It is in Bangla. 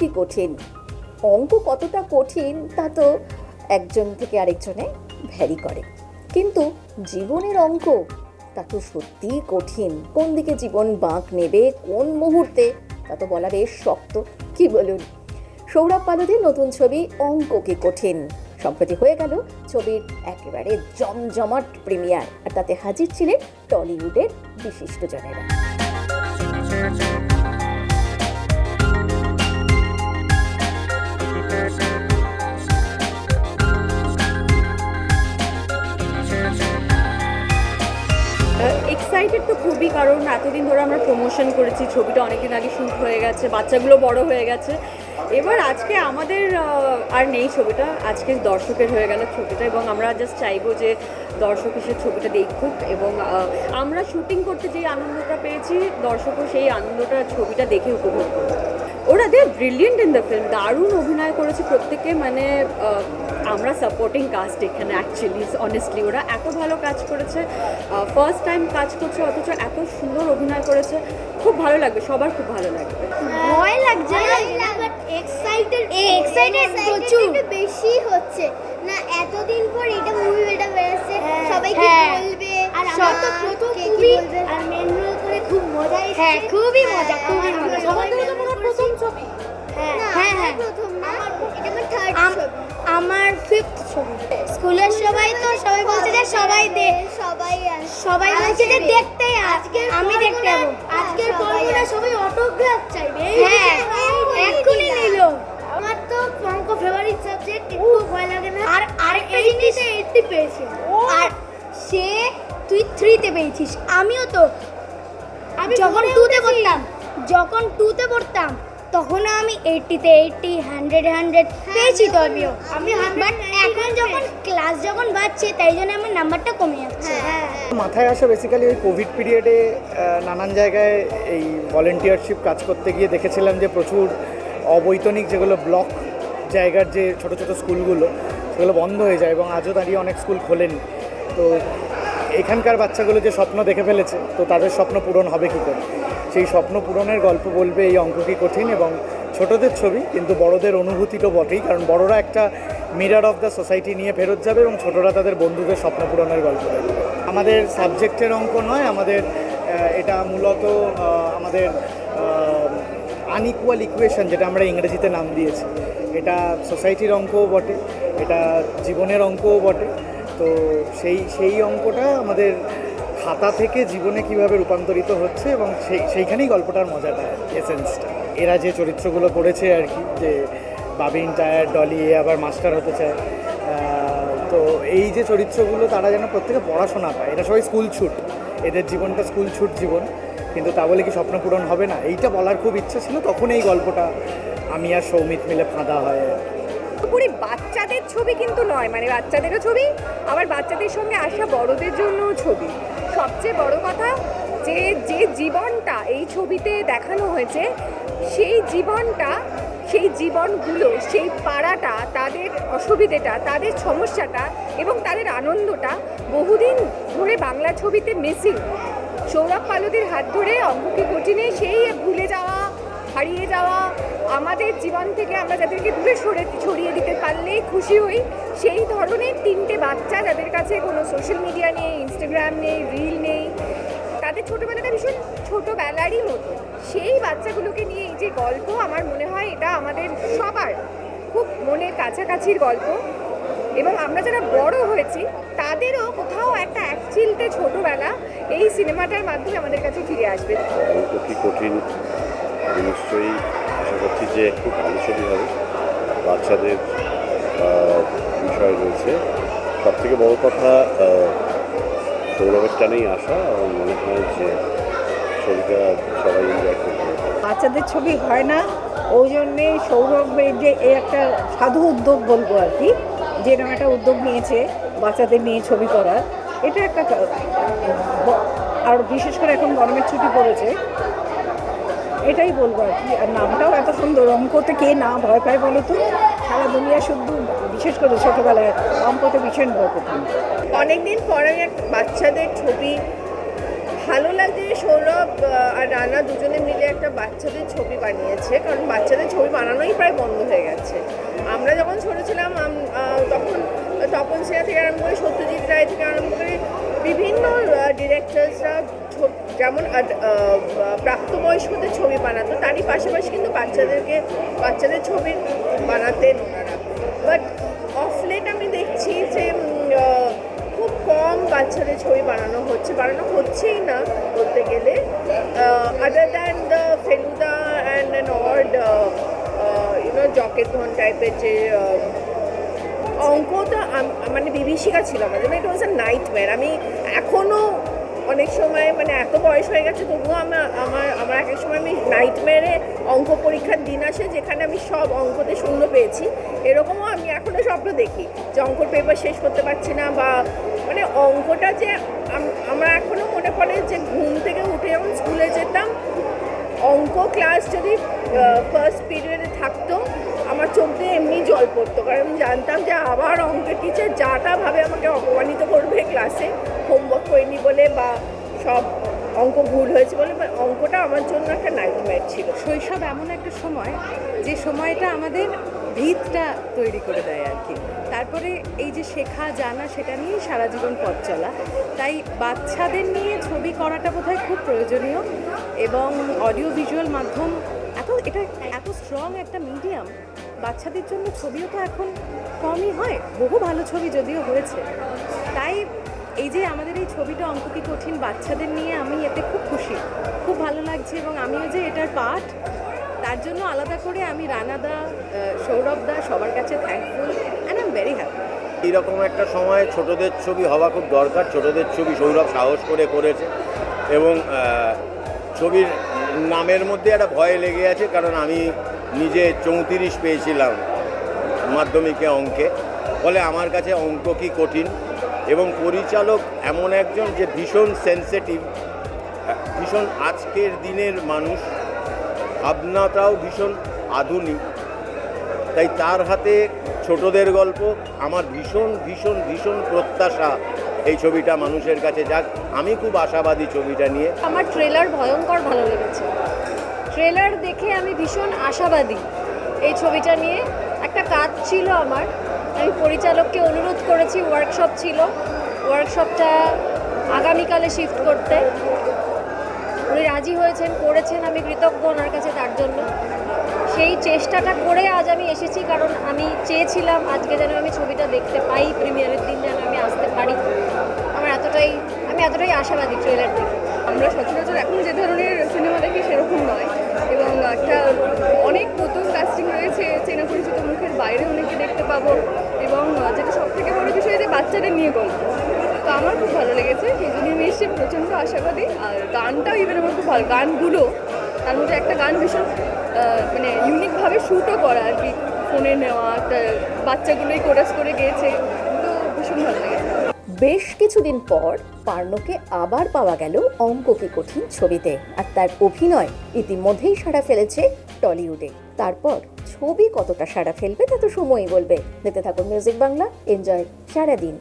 কি কঠিন? অঙ্ক কতটা কঠিন তা তো একজন থেকে আরেকজনে ভ্যারি করে। কিন্তু জীবনের অঙ্ক তা তো সত্যিই কঠিন। কোন দিকে জীবন বাঁক নেবে, কোন মুহূর্তে, তা তো বলা বেশ শক্ত। কি বলুন? সৌরভ পালদের নতুন ছবি অঙ্ক কি কঠিন? সম্প্রতি হয়ে গেল ছবির একেবারে জমজমাট প্রিমিয়ার, আর তাতে হাজির ছিলেন টলিউডের বিশিষ্টজনেরা এক্সাইটেড তো খুবই, কারণ এতদিন ধরে আমরা প্রমোশন করেছি, ছবিটা অনেকদিন আগে শ্যুট হয়ে গেছে, বাচ্চাগুলো বড় হয়ে গেছে। এবার আজকে আমাদের আর নেই ছবিটা, আজকে দর্শকের হয়ে গেল ছবিটা এবং আমরা জাস্ট চাইব যে দর্শক এসে ছবিটা দেখুক এবং আমরা শুটিং করতে যে আনন্দটা পেয়েছি, দর্শকও সেই আনন্দটা ছবিটা দেখে উপভোগ করবে they brilliant in the film দারুণ অভিনয় করেছে প্রত্যেকে মানে আমরা সাপোর্টিং কাস্ট এখানে অ্যাকচুয়ালি অনেস্টলি ওরা এত ভালো কাজ করেছে। ফার্স্ট টাইম কাজ করছে অথচ এত সুন্দর অভিনয় করেছে। খুব ভালো লাগবে সবার খুব ভালো লাগবে। ভয় লাগছে না? বাট এক্সাইটেড এক্সাইটেড প্রচুর। বেশি হচ্ছে। না এতদিন পর এটা মুভি এটা বেরোচ্ছে সবাই কি বলবে? আর আমার তো প্রথম মুভি আর মেন খুব মজা হ্যাঁ খুবই মজা খুবই মজা। সবাই প্রথম ছবি। হ্যাঁ হ্যাঁ হ্যাঁ। প্রথম না এটা আমার থার্ড ছবি। আমার ফিফথ ছবি। স্কুলের সবাই তো সবাই বলছে যে সবাই দে সবাই সবাই বলছে যে দেখতে আজকে আমি দেখতে যাব। আজকের পর্বটা সবাই অটোগ্রাফ চাইবে। হ্যাঁ এক্ষুনি নিল। আমার তো অঙ্ক ফেভারিট সাবজেক্ট একটু ভয় লাগে না। আর আরেকটা জিনিস এইটটি পেয়েছে। আর সে তুই থ্রিতে পেয়েছিস। আমিও তো যখন টুতে পড়তাম যখন টুতে পড়তাম তখন আমি এইটটিতে এইটটি হান্ড্রেড হান্ড্রেড পেয়েছি তো আমিও আমি বাট এখন যখন ক্লাস যখন বাড়ছে তাই জন্য আমার নাম্বারটা কমে যাচ্ছে। মাথায় আসা বেসিক্যালি ওই কোভিড পিরিয়ডে নানান জায়গায় এই ভলেন্টিয়ারশিপ কাজ করতে গিয়ে দেখেছিলাম যে প্রচুর অবৈতনিক যেগুলো ব্লক জায়গার যে ছোট ছোট স্কুলগুলো সেগুলো বন্ধ হয়ে যায় এবং আজও দাঁড়িয়ে অনেক স্কুল খোলেনি। তো এখানকার বাচ্চাগুলো যে স্বপ্ন দেখে ফেলেছে, তো তাদের স্বপ্ন পূরণ হবে কী করে? সেই স্বপ্ন পূরণের গল্প বলবে এই অঙ্ক কি কঠিন এবং ছোটদের ছবি, কিন্তু বড়দের অনুভূতি তো বটেই, কারণ বড়রা একটা মিরার অফ দ্য সোসাইটি নিয়ে ফেরত যাবে এবং ছোটরা তাদের বন্ধুদের স্বপ্ন পূরণের গল্প দেখবে আমাদের সাবজেক্টের অঙ্ক নয়, আমাদের এটা মূলত আমাদের আনইকুয়াল ইকুয়েশন যেটা আমরা ইংরেজিতে নাম দিয়েছি। এটা সোসাইটির অঙ্কও বটে, এটা জীবনের অঙ্কও বটে তো সেই সেই অঙ্কটা আমাদের খাতা থেকে জীবনে কীভাবে রূপান্তরিত হচ্ছে এবং সেই, সেইখানেই গল্পটার মজাটা এসেন্সটা এরা যে চরিত্রগুলো করেছে আর কি, যে বাবিন, টায়ার, ডলি আবার মাস্টার হতে চায় তো এই যে চরিত্রগুলো তারা যেন প্রত্যেকে পড়াশোনা পায় এটা সবাই স্কুল ছুট, এদের জীবনটা স্কুল ছুট জীবন, কিন্তু তা বলে কি স্বপ্ন পূরণ হবে না এইটা বলার খুব ইচ্ছা ছিল, তখন এই গল্পটা আমি আর সৌমিত মিলে ফাঁদা হয়। পুরোপুরি বাচ্চাদের ছবি কিন্তু নয় মানে বাচ্চাদেরও ছবি, আবার বাচ্চাদের সঙ্গে আসা বড়দের জন্যও ছবি। সবচেয়ে বড় কথা যে যে জীবনটা এই ছবিতে দেখানো হয়েছে, সেই জীবনটা, সেই জীবনগুলো, সেই পাড়াটা, তাদের অসুবিধেটা, তাদের সমস্যাটা এবং তাদের আনন্দটা বহুদিন ধরে বাংলা ছবিতে মিসিং সৌরভ পালুদের হাত ধরে অঙ্ককে কঠিনে সেই ভুলে যাওয়া হারিয়ে যাওয়া আমাদের জীবন থেকে আমরা যাদেরকে দূরে সরে ছড়িয়ে দিতে পারলেই খুশি হই, সেই ধরনের তিনটে বাচ্চা যাদের কাছে কোনো সোশ্যাল মিডিয়া নেই ইনস্টাগ্রাম নেই রিল নেই, তাদের ছোটোবেলাটা ভীষণ ছোটোবেলারই মতো। সেই বাচ্চাগুলোকে নিয়ে এই যে গল্প, আমার মনে হয় এটা আমাদের সবার খুব মনের কাছাকাছির গল্প। এবং আমরা যারা বড় হয়েছি, তাদেরও কোথাও একটা এক চিলতে ছোটোবেলা এই সিনেমাটার মাধ্যমে আমাদের কাছে ফিরে আসবে। কঠিন নিশ্চয়ই আশা করছি যে খুব ভালো ছবি হবে। বাচ্চাদের বিষয় রয়েছে। সব থেকে বড় কথা সৌরভের টানেই আসা এবং মনে হয় যে ছবিটা সবাই এনজয় করবে। বাচ্চাদের ছবি হয় না। ওই জন্যে সৌরভের যে, এই একটা সাধু উদ্যোগ বলব আর কি, যে এরকম একটা উদ্যোগ নিয়েছে বাচ্চাদের নিয়ে ছবি করার। এটা একটা আর বিশেষ করে এখন গরমের ছুটি পড়েছে। এটাই বলব আর কি। আর নামটাও এত সুন্দর, অঙ্কতে কে না ভয় পায় বলো তো? সারা দুনিয়া শুধু, বিশেষ করে ছোটোবেলায় অঙ্কতে ভীষণ ভয় পেতাম। অনেকদিন পরে এক বাচ্চাদের ছবি, ভালো লাগছে যে সৌরভ আর রানা দুজনে মিলে একটা বাচ্চাদের ছবি বানিয়েছে, কারণ বাচ্চাদের ছবি বানানোই প্রায় বন্ধ হয়ে গেছে। আমরা যখন ছোটো ছিলাম তখন তপন সিনহা থেকে আরম্ভ করে সত্যজিৎ রায় থেকে আরম্ভ করে বিভিন্ন ডিরেক্টরসরা যেমন প্রাপ্তবয়স্কদের ছবি বানাতো, তারই পাশাপাশি কিন্তু বাচ্চাদেরকে, বাচ্চাদের ছবি বানাতেন ওনারা। বাট অফলেট আমি দেখছি যে খুব কম বাচ্চাদের ছবি বানানো হচ্ছে, বানানো হচ্ছেই না বলতে গেলে। Other than the Feluda and an odd you know জকেট ধন টাইপের যে অঙ্কটা মানে বিভীষিকা ছিল আমাদের জন্য এটা ওয়াজ আ নাইট আমি এখনও অনেক সময় মানে এত বয়স হয়ে গেছে, তবুও আমার আমার আমার এক এক সময় আমি নাইট মেরে অঙ্ক পরীক্ষার দিন আসে যেখানে আমি সব অঙ্কতে শূন্য পেয়েছি। এরকমও আমি এখনও স্বপ্ন দেখি যে অঙ্কর পেপার শেষ করতে পারছি না বা মানে অঙ্কটা যে আম- আমরা এখনও মনে পড়ে যে ঘুম থেকে উঠে যখন স্কুলে যেতাম, অঙ্ক ক্লাস যদি ফার্স্ট পিরিয়ডে থাকতো, আমার চোখ দিয়ে এমনি জল পড়তো। কারণ আমি জানতাম যে আবার অঙ্কের টিচার যাটা ভাবে আমাকে অপমানিত করবে ক্লাসে করিনি বলে বা সব অঙ্ক ভুল হয়েছে বলে অঙ্কটা আমার জন্য একটা নাইটমেয়ার ছিল। শৈশব এমন একটা সময়, যে সময়টা আমাদের ভিতটা তৈরি করে দেয় আর কি। তারপরে এই যে শেখা, জানা, সেটা নিয়েই সারা জীবন পথ চলা। তাই বাচ্চাদের নিয়ে ছবি করাটা বোধহয় খুব প্রয়োজনীয় এবং অডিও ভিজুয়াল মাধ্যম এত, এটা এত স্ট্রং একটা মিডিয়াম বাচ্চাদের জন্য ছবিও তো এখন কমই হয়, বহু ভালো ছবি যদিও হয়েছে। তাই এই যে আমাদের এই ছবিটা অঙ্ক কি কঠিন বাচ্চাদের নিয়ে আমি এতে খুব খুশি। খুব ভালো লাগছে এবং আমিও যে এটার পার্ট তার জন্য আলাদা করে আমি রানাদা সৌরভ দা সবার কাছে thankful and I am very happy এইরকম একটা সময় ছোটদের ছবি হওয়া খুব দরকার। ছোটদের ছবি সৌরভ সাহস করে করেছে এবং ছবির নামের মধ্যে একটা ভয় লেগে আছে কারণ আমি নিজে চৌত্রিশ পেয়েছিলাম মাধ্যমিকে অঙ্কে। ফলে আমার কাছে অঙ্ক কি কঠিন? এবং পরিচালক এমন একজন যে ভীষণ সেন্সিটিভ ভীষণ আজকের দিনের মানুষ, ভাবনাটাও ভীষণ আধুনিক। তাই তার হাতে ছোটদের গল্প, আমার ভীষণ ভীষণ ভীষণ প্রত্যাশা এই ছবিটা মানুষের কাছে যাক। আমি খুব আশাবাদী ছবিটা নিয়ে। আমার ট্রেলার ভয়ঙ্কর ভালো লেগেছে। ট্রেলার দেখে আমি ভীষণ আশাবাদী এই ছবিটা নিয়ে। একটা কাজ ছিল আমার আমি পরিচালককে অনুরোধ করেছি ওয়ার্কশপ ছিল। ওয়ার্কশপটা আগামীকালে শিফট করতে। উনি রাজি হয়েছেন, করেছেন, আমি কৃতজ্ঞ ওনার কাছে তার জন্য। সেই চেষ্টাটা করে আজ আমি এসেছি, কারণ আমি চেয়েছিলাম আজকে যেন আমি ছবিটা দেখতে পাই, প্রিমিয়ারের দিন যেন আমি আসতে পারি। আমার এতটাই, আমি এতটাই আশাবাদী ট্রেলার দেখে। আমরা সচরাচর এখন যে ধরনের সিনেমা দেখি সেরকম নয়। এবং একটা অনেক নতুন কাস্টিং রয়েছে, চেনা পরিচিত মুখের বাইরে অনেকে দেখতে পাবো। এবং যেটা সব থেকে বড় বিষয় যে বাচ্চাদের নিয়ে গল্প। তো আমার খুব ভালো লেগেছে। সেই জন্য আমি এসে প্রচণ্ড আশাবাদী। আর গানটাও ইভেন আমার খুব ভালো। গানগুলো, তার মধ্যে একটা গান ভীষণ মানে ইউনিকভাবে শ্যুটও করা আর কি। ফোনে নেওয়া, একটা বাচ্চাগুলোই কোরাস করে গেয়েছে। তো ভীষণ ভালো লেগেছে। বেশ কিছুদিন পর পার্নকে আবার পাওয়া গেল অঙ্ক কি কঠিন ছবিতে। আর তার অভিনয় ইতিমধ্যেই সাড়া ফেলেছে টলিউডে। তারপর ছবি কতটা সাড়া ফেলবে তা তো সময়ই বলবে। দেখতে থাকুন মিউজিক বাংলা এনজয় সারাদিন।